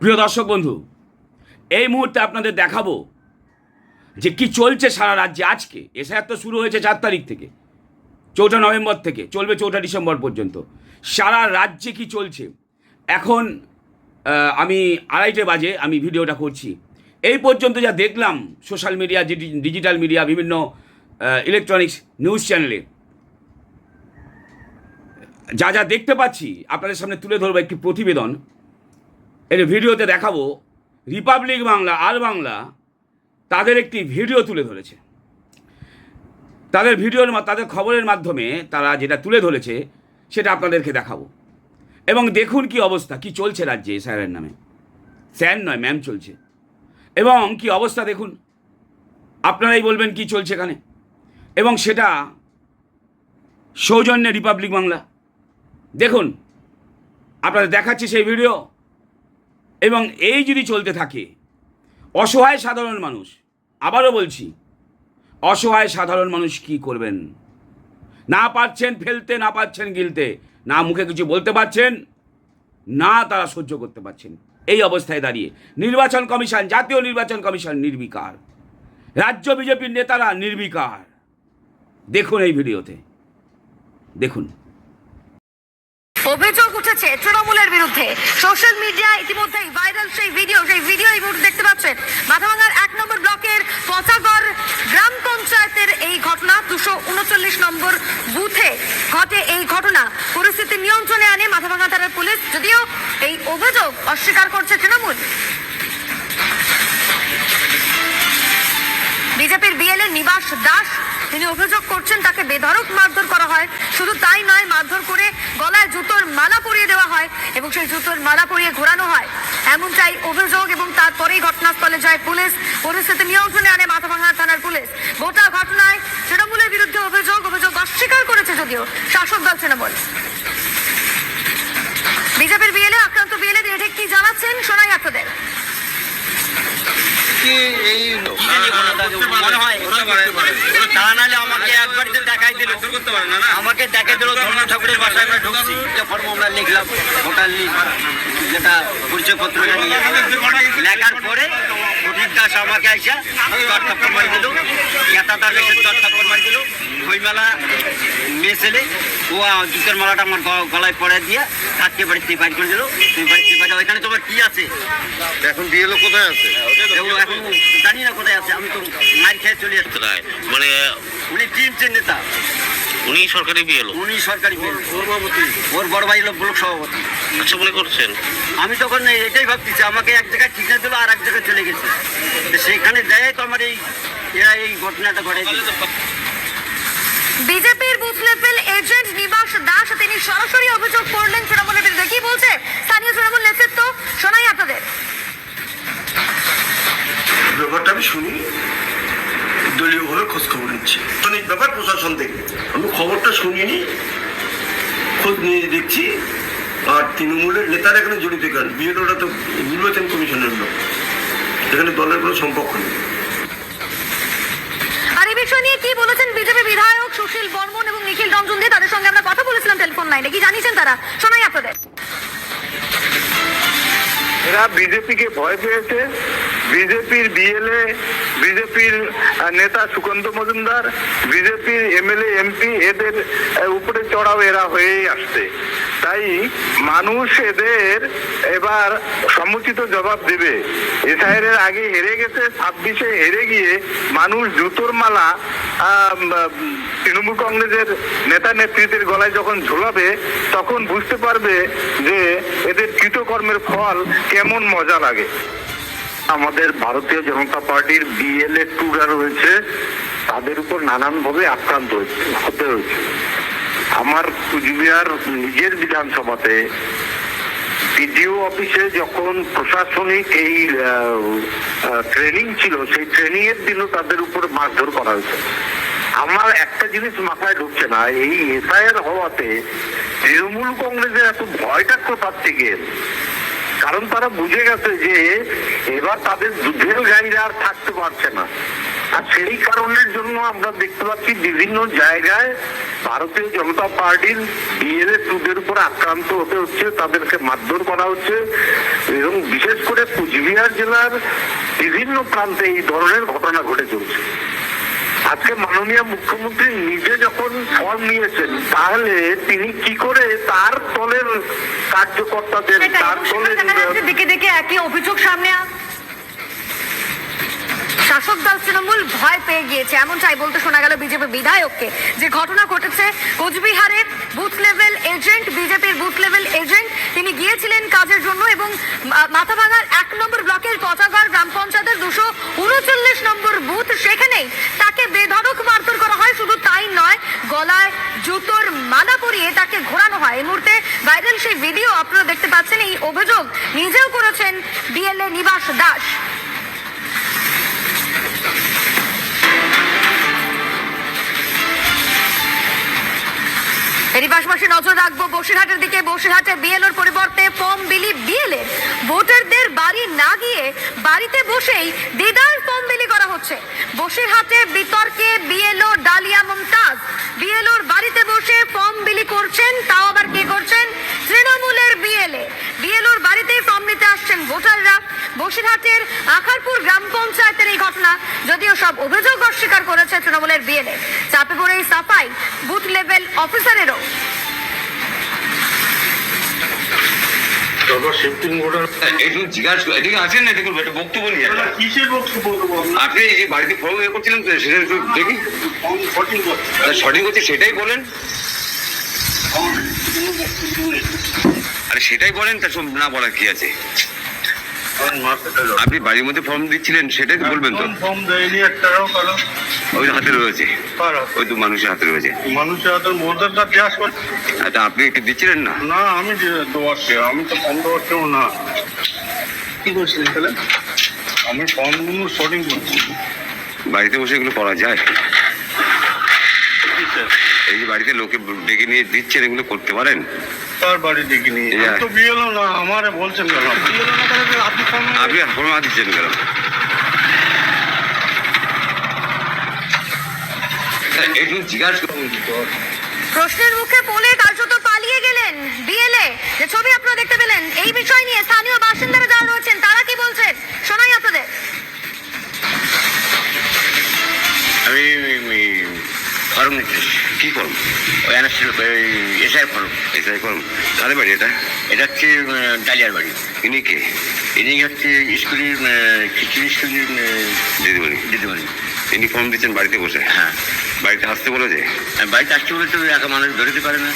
প্রিয় দর্শক বন্ধু, এই মুহূর্তে আপনাদের দেখাবো যে কি চলছে সারা রাজ্যে আজকে। এসআইআর তো শুরু হয়েছে চার তারিখ থেকে, চৌঠা নভেম্বর থেকে, চলবে চৌঠা ডিসেম্বর পর্যন্ত। সারা রাজ্যে কি চলছে? এখন আমি আড়াইটে বাজে, আমি ভিডিওটা করছি। এই পর্যন্ত যা দেখলাম সোশ্যাল মিডিয়া ডিজিটাল মিডিয়া, বিভিন্ন ইলেকট্রনিক্স নিউজ চ্যানেলে যা যা দেখতে পাচ্ছি, আপনাদের সামনে তুলে ধরবো একটি প্রতিবেদন। এই ভিডিওতে দেখাবো রিপাবলিক বাংলা আর বাংলা তাদের একটি ভিডিও তুলে ধরেছে। তাদের ভিডিওর তাদের খবরের মাধ্যমে তারা যেটা তুলে ধরেছে, সেটা আপনাদেরকে দেখাবো। এবং দেখুন কি অবস্থা, কি চলছে রাজ্যে স্যারের নামে। স্যার নয় ম্যাম চলছে। এবং কি অবস্থা দেখুন, আপনারাই বলবেন কি চলছে এখানে। এবং সেটা সৌজন্যে রিপাবলিক বাংলা দেখুন, আপনাদের দেখাচ্ছি সেই ভিডিও। এবং এই যদি চলতে থাকে, অসহায় সাধারণ মানুষ, আবারও বলছি, অসহায় সাধারণ মানুষ কি করবেন? না পারছেন ফেলতে, না পারছেন গিলতে, না মুখে কিছু বলতে পারছেন, না তারা সহ্য করতে পারছেন। এই অবস্থায় দাঁড়িয়ে। নির্বাচন কমিশন, জাতীয় নির্বাচন কমিশন নির্বিকার। রাজ্য বিজেপির নেতারা নির্বিকার। দেখুন এই ভিডিওতে। দেখুন। অভিযোগ উঠেছে তৃণমূলের বিরুদ্ধে। সোশ্যাল মিডিয়া ইতিমধ্যেই ভাইরাল সেই ভিডিও সেই ভিডিও এই মুহূর্তে দেখতে পাচ্ছেন। মাথাভাঙার এক নম্বর ব্লকের পচাগড় গ্রাম পঞ্চায়েতের এই ঘটনা, দুশো উনচল্লিশ নম্বর বুথে ঘটে এই ঘটনা। পরিস্থিতি নিয়ন্ত্রণে আনে মাথাভাঙা থানার পুলিশ, যদিও এই অভিযোগ অস্বীকার করছে তৃণমূল। বিজেপির বিএলএ নিবাস দাস, তিনি অভিযোগ করছেন তাকে বেধড়ক মারধর করা হয়। শুধু তাই নয়, মারধর করে গলায় জুতোর মালা পরিয়ে দেওয়া হয় এবং সেই জুতোর মালা পরিয়ে ঘোরানো হয়। এমনটাই অভিযোগ এবং তারপরেই ঘটনাস্থলে যায় পুলিশ। পরিস্থিতি নিয়ন্ত্রণে আনে মাথাভাঙা থানার পুলিশ। গোটা ঘটনায় তৃণমূলের বিরুদ্ধে অভিযোগ অভিযোগ অস্বীকার করেছে যদিও শাসক দল তৃণমূল। বিজেপির বিএলএ, আক্রান্ত বিএলএ ঠিক কি জানাচ্ছেন? শোনাই আপনাদের। এই মনে হয় নাহলে আমাকে একবার দেখাই দিল আমাকে দেখাই দিল ধর্ম ঠাকুরের বাসায় আমরা ঢুকছি। একটা ফর্ম আমরা লিখলাম ভোটার লিস্ট যেটা পরিচয়পত্রটা নিয়ে লেখার পরে ফটিক দাস আমাকে আইসা চট থাপ্পড় মারি দিল। এটা তার এসে চট থাপ্পড় মারি দিল। বইমেলা মেয়ে ছেলে ও জুতের মালাটা আমার গলায় পড়ে দিয়ে হাতকে বাড়িতে বাইর করে দিল তুই বাড়িতে বাইর ওইখানে তোমার কি আছে? এখন বিএলও কোথায় আছে? এখন জানি না কোথায় আছে আমি তো মার খেয়ে চলে আসছি। মানে উনি টিমসের নেতা। উনি সরকারি বিএলও উনি সরকারি সভাপতি। ওর বড় ভাই হলো ব্লক সভাপতি। আচ্ছা মনে করছেন? আমি তখন এটাই ভাবতেছি আমাকে এক জায়গায় ঠিক না দিল আর এক জায়গায় চলে গেছে। তো সেখানে দেয় তো আমার এই এরা এই ঘটনাটা ঘটাই বিজেপির বুথ লেভেল এজেন্ট নিবাস দাস তিনি সরাসরি অভিযোগ করলেন তৃণমূলের বিরুদ্ধে। কি বলছে? স্থানীয় তৃণমূল নেতৃত্ব শোনাই আপনাদের। ব্যাপারটা আমি শুনি। দলীয়ভাবে খোঁজ খবর নিচ্ছি। অনেক ব্যাপার প্রশাসন থেকে আমি খবরটা শুনিনি খোঁজ নিয়ে দেখছি। আর তৃণমূলের নেতারা এখানে জড়িত কেন? বিএলওটা তো নির্বাচন কমিশনের লোক। এখানে দলের কোনো সম্পর্ক নেই। আর এই বিষয় নিয়ে কি বলেছেন বিজেপি বিধায়ক? বিজেপিকে ভয় পেয়েছে। বিজেপির বিএলএ, বিজেপির নেতা সুকান্ত মজুমদার, বিজেপির এমএলএ, এমপি, এদের উপরে চড়াও এরা হয়েই আসছে। তাই মানুষ এদের এবার সমুচিত জবাব দেবে। এসআইয়ের আগে হেরে গেছে, ছাব্বিশে হেরে গিয়ে মানুষ জুতোর মালা তৃণমূল কংগ্রেসের নেতা নেতৃত্বের গলায় যখন ঝোলাবে, তখন বুঝতে পারবে যে এদের কৃতকর্মের ফল কেমন মজা লাগে। আমাদের ভারতীয় জনতা পার্টির বিএলএ টুরা রয়েছে, তাদের উপর নানানভাবে আক্রান্ত হয়েছে, হতে হয়েছে। আমার কুচবিহার নিজের বিধানসভাতে বিডিও অফিসে যখন প্রশাসনিক এই ট্রেনিং ছিল, সেই ট্রেনিং এর দিনও তাদের উপর মারধর করা হয়েছে। আমার একটা জিনিস মাথায় ঢুকছে না, এই এসআইআর হওয়াতে তৃণমূল কংগ্রেসের এত ভয়টা কোথার থেকে? কারণ তারা বুঝে গেছে যে এবার তাদের যুদ্ধের গাড়িরা আর থাকতে পারছে না। আর সেই কারণের জন্য আমরা দেখতে পাচ্ছি বিভিন্ন জায়গায় ভারতীয় জনতা পার্টির ডিএলএ টুদের উপর আক্রান্ত হতে হচ্ছে তাদেরকে মারধর করা হচ্ছে এবং বিশেষ করে কুচবিহার জেলার বিভিন্ন প্রান্তে এই ধরনের ঘটনা ঘটে চলছে। আজকে মাননীয় মুখ্যমন্ত্রী নিজে যখন ফর্ম নিয়েছেন তাহলে তিনি কি করে তার দলের কার্যকর্তাদের তার দলের দিকে দিকে একই অভিযোগ সামনে তৃণমূল ভয় পেয়ে গিয়েছে। এমনটাই বলতে শোনা গেল বিজেপি বিধায়ককে। যে ঘটনা ঘটেছে কোচবিহারের বুথ লেভেল এজেন্ট, বিজেপির বুথ লেভেল এজেন্ট। তিনি গিয়েছিলেন কাজের জন্য এবং মাথাভাঙার এক নম্বর ব্লকের পচাগড় গ্রাম পঞ্চায়েতের দুশো উনচল্লিশ নম্বর বুথ। সেখানেই তাকে বেধড়ক মারধর করা হয়। শুধু তাই নয়, গলায় জুতোর মালা পরিয়ে তাকে ঘোরানো হয়। এই মুহূর্তে ভাইরাল সেই ভিডিও আপনারা দেখতে পাচ্ছেন। এই অভিযোগ নিজেও করেছেন বিএলএ নিবাস দাস। এরই পাশাপাশি নজর রাখব বসিরহাটের দিকে। বসিরহাটে বিএলওর পরিবর্তে ফর্ম বিলি বিএলএ। ভোটারদের বাড়ি না গিয়ে বাড়িতে বসেই দিদার ফর্ম বিলি করা হচ্ছে। বসিরহাটে বিতর্কে বিএলও ডালিয়া মমতাজ। বিএলওর বাড়িতে বসে ফর্ম বিলি করছেন, তাও আবার কে করছেন? তৃণমূলের বিএলএ। বিএলওর বাড়িতেই ফর্ম নিতে আসছেন ভোটাররা। বসিরহাটের আখারপুর গ্রাম পঞ্চায়েতের এই ঘটনা যদিও সব অভিযোগ অস্বীকার করেছে তৃণমূলের বিএলএ। চাপে পড়ে এই সাফাই বুথ লেভেল অফিসারেরও। একটু জিজ্ঞাসা এদিকে আছেন না? দেখুন একটা বক্তব্য নিয়ে কিসের বক্তব্য আপনি যে বাড়িতে ফর্ম ইয়ে করছিলেন সেটা একটু দেখি। সঠিক হচ্ছে সেটাই বলেন। আরে সেটাই বলেন তা না বলার কি আছে? আপনি বাড়ির মধ্যে ফর্ম দিচ্ছিলেন সেটাই তো বলবেন তো। ফর্ম দেয়নি একটাও কারও। ওই হাতে রয়েছে। ওই তো মানুষের হাতে রয়েছে। মানুষের ভোটার কার্ড দেওয়া করছে আচ্ছা আপনি একটু দিচ্ছিলেন না? না আমি কেউ আমি তো ফর্ম দেওয়ার কেউ না। কি করছিলেন তাহলে? আমি ফর্মগুলো সঠিক করছি। বাড়িতে বসে এগুলো করা যায়? এই যে বাড়িতে লোকে ডেকে নিয়ে দিচ্ছেন এগুলো করতে পারেন কার বাড়ি ডেকে নিয়ে আমি তো বিয়েলো না আমারে বলছেন কেন বিয়েলো না তাহলে আপনি ফর্ম আপনি ফর্ম হাত দিচ্ছেন কেন একটু জিজ্ঞাসা করুন প্রশ্নের মুখে পড়ে কার্যত পালিয়ে গেলেন বিএলএ যে ছবি আপনারা দেখতে পেলেন এই বিষয় নিয়ে স্থানীয় বাসিন্দারা যারা রয়েছেন তারা কি বলছেন শোনাই আপনাদের আমি কি করুন ওই এনএসসি এসআই ফর্ম এসআই করুন কাদের বাড়ি এটা? এটা হচ্ছে ডালিয়ার বাড়ি। ইনি কে? ইনি হচ্ছে স্কুলের খিচুড়ি স্কুলের দিদিমণি। দিদিমণি। ইনি ফর্ম দিচ্ছেন বাড়িতে বসে? হ্যাঁ। বাড়িতে আসতে বলেছে? আর বাড়িতে আসতে বলে তো একা মানুষ ধরতে পারে না।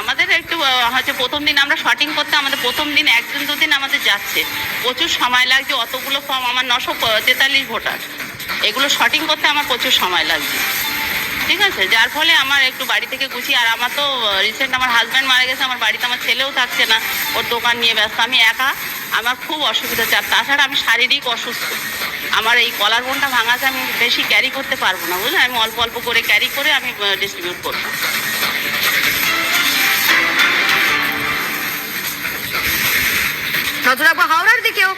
আমাদের একটু হচ্ছে প্রথম দিন আমরা শটিং করতে, আমাদের প্রথম দিন একদিন দুদিন আমাদের যাচ্ছে। প্রচুর সময় লাগছে, অতগুলো ফর্ম আমার নশো তেতাল্লিশ ভোটার এগুলো শটিং করতে আমার প্রচুর সময় লাগছে ঠিক আছে? যার ফলে আমার একটু বাড়ি থেকে গুছিয়ে আর আমার তো রিসেন্ট আমার হাজব্যান্ড মারা গেছে, আমার বাড়িতে আমার ছেলেও থাকছে না। ওর দোকান নিয়ে ব্যস্ত। আমি একা, আমার খুব অসুবিধা আর তাছাড়া আমি শারীরিক অসুস্থ। আমার এই কলার বোনটা ভাঙাছে আমি বেশি ক্যারি করতে পারব না বুঝলেন আমি অল্প অল্প করে ক্যারি করে আমি ডিস্ট্রিবিউট করব। নজর রাখব হাওড়ার দিকেও।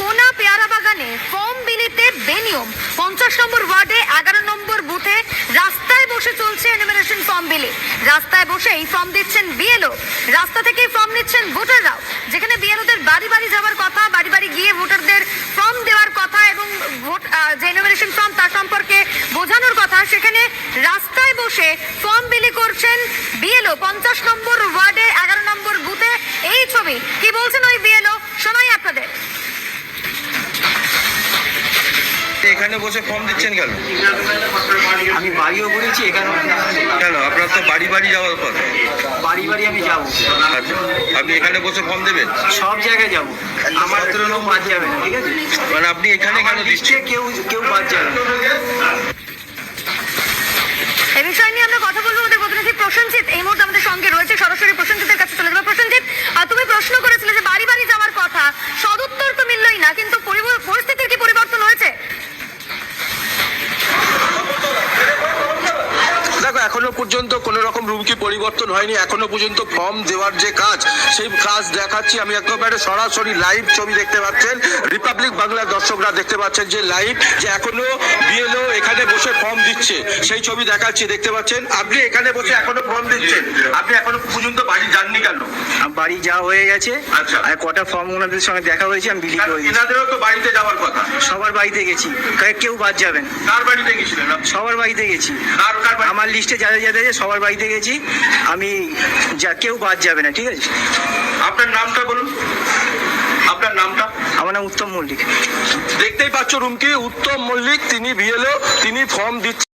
কোনা পেয়ারা বাগানে ফর্ম বিলিতে বেনিয়ম। পঞ্চাশ নম্বর ওয়ার্ডে এগারো নম্বর বুথে রাস্তায় বসে চলছে এনুমিনেশন ফর্ম বিলি। রাস্তায় বসেই ফর্ম দিচ্ছেন বিএলও। রাস্তা থেকেই ফর্ম নিচ্ছেন ভোটাররাও। যেখানে বিএলওদের বাড়ি বাড়ি যাওয়ার কথা, বাড়ি বাড়ি গিয়ে ভোটারদের ফর্ম দেওয়ার কথা এবং ভোট যে এনুমিনেশন ফর্ম তার সম্পর্কে বোঝানোর কথা, সেখানে রাস্তায় বসে ফর্ম বিলি করছেন বিএলও। পঞ্চাশ নম্বর ওয়ার্ডে এগারো নম্বর এই ছবি। কি বলছেন ওই বিএলও? শোনাই আপনাদের। এখানে বসে ফর্ম দিচ্ছেন কেন? আমি বাড়িও করেছি এখানে কেন? আপনার তো বাড়ি বাড়ি যাওয়ার কথা। বাড়ি বাড়ি আমি যাব। আচ্ছা আপনি এখানে বসে ফর্ম দেবেন? সব জায়গায় যাব। আমার কেউ বাদ যাবে না ঠিক আছে? মানে আপনি এখানে কেন দিচ্ছেন? কেউ কেউ বাদ যাবে না। এই বিষয় নিয়ে আমরা কথা বলব আমাদের প্রতিনিধি প্রসেনজিৎ। এই মুহূর্তে আমাদের সঙ্গে রয়েছে সরাসরি প্রসেনজিতের কাছে চলে যাব প্রসেনজিৎ আহ, তুমি প্রশ্ন করেছিলে যে বাড়ি বাড়ি যাওয়ার কথা। সদুত্তর তো মিললই না কিন্তু পরিব- পর্যন্ত কোনো রকম রুমকি পরিবর্তন হয়নি। এখনও পর্যন্ত ফর্ম দেওয়ার যে কাজ সেই কাজ দেখাচ্ছি। আমি একেবারে সরাসরি লাইভ ছবি দেখতে পাচ্ছেন। রিপাবলিক বাংলার দর্শকরা দেখতে পাচ্ছেন যে লাইভ যে এখনও বিএলও এখানে বসে ফর্ম দিচ্ছে। সেই ছবি দেখাচ্ছি দেখতে পাচ্ছেন? আপনি এখানে বসে এখনও ফর্ম দিচ্ছেন। আপনি এখনও পর্যন্ত বাড়ি যাননি কেন? বাড়ি যাওয়া হয়ে গেছে। আচ্ছা। আর কটা ফর্ম ওনাদের সঙ্গে দেখা হয়েছে আমি বিলি করে এনাদেরও তো বাড়িতে যাওয়ার কথা। সবার বাড়িতে গেছি। কেউ বাদ যাবেন কার বাড়িতে গেছিলেন সবার বাড়িতে গেছি। আমার লিস্টে যাদের যাদের সবার বাড়িতে গেছি। আমি যা কেউ বাদ যাবে না ঠিক আছে? আপনার নামটা বলুন। আপনার নামটা? আমার নাম উত্তম মল্লিক। দেখতেই পাচ্ছ রুমকি উত্তম মল্লিক তিনি বিএলও তিনি ফর্ম দিচ্ছেন।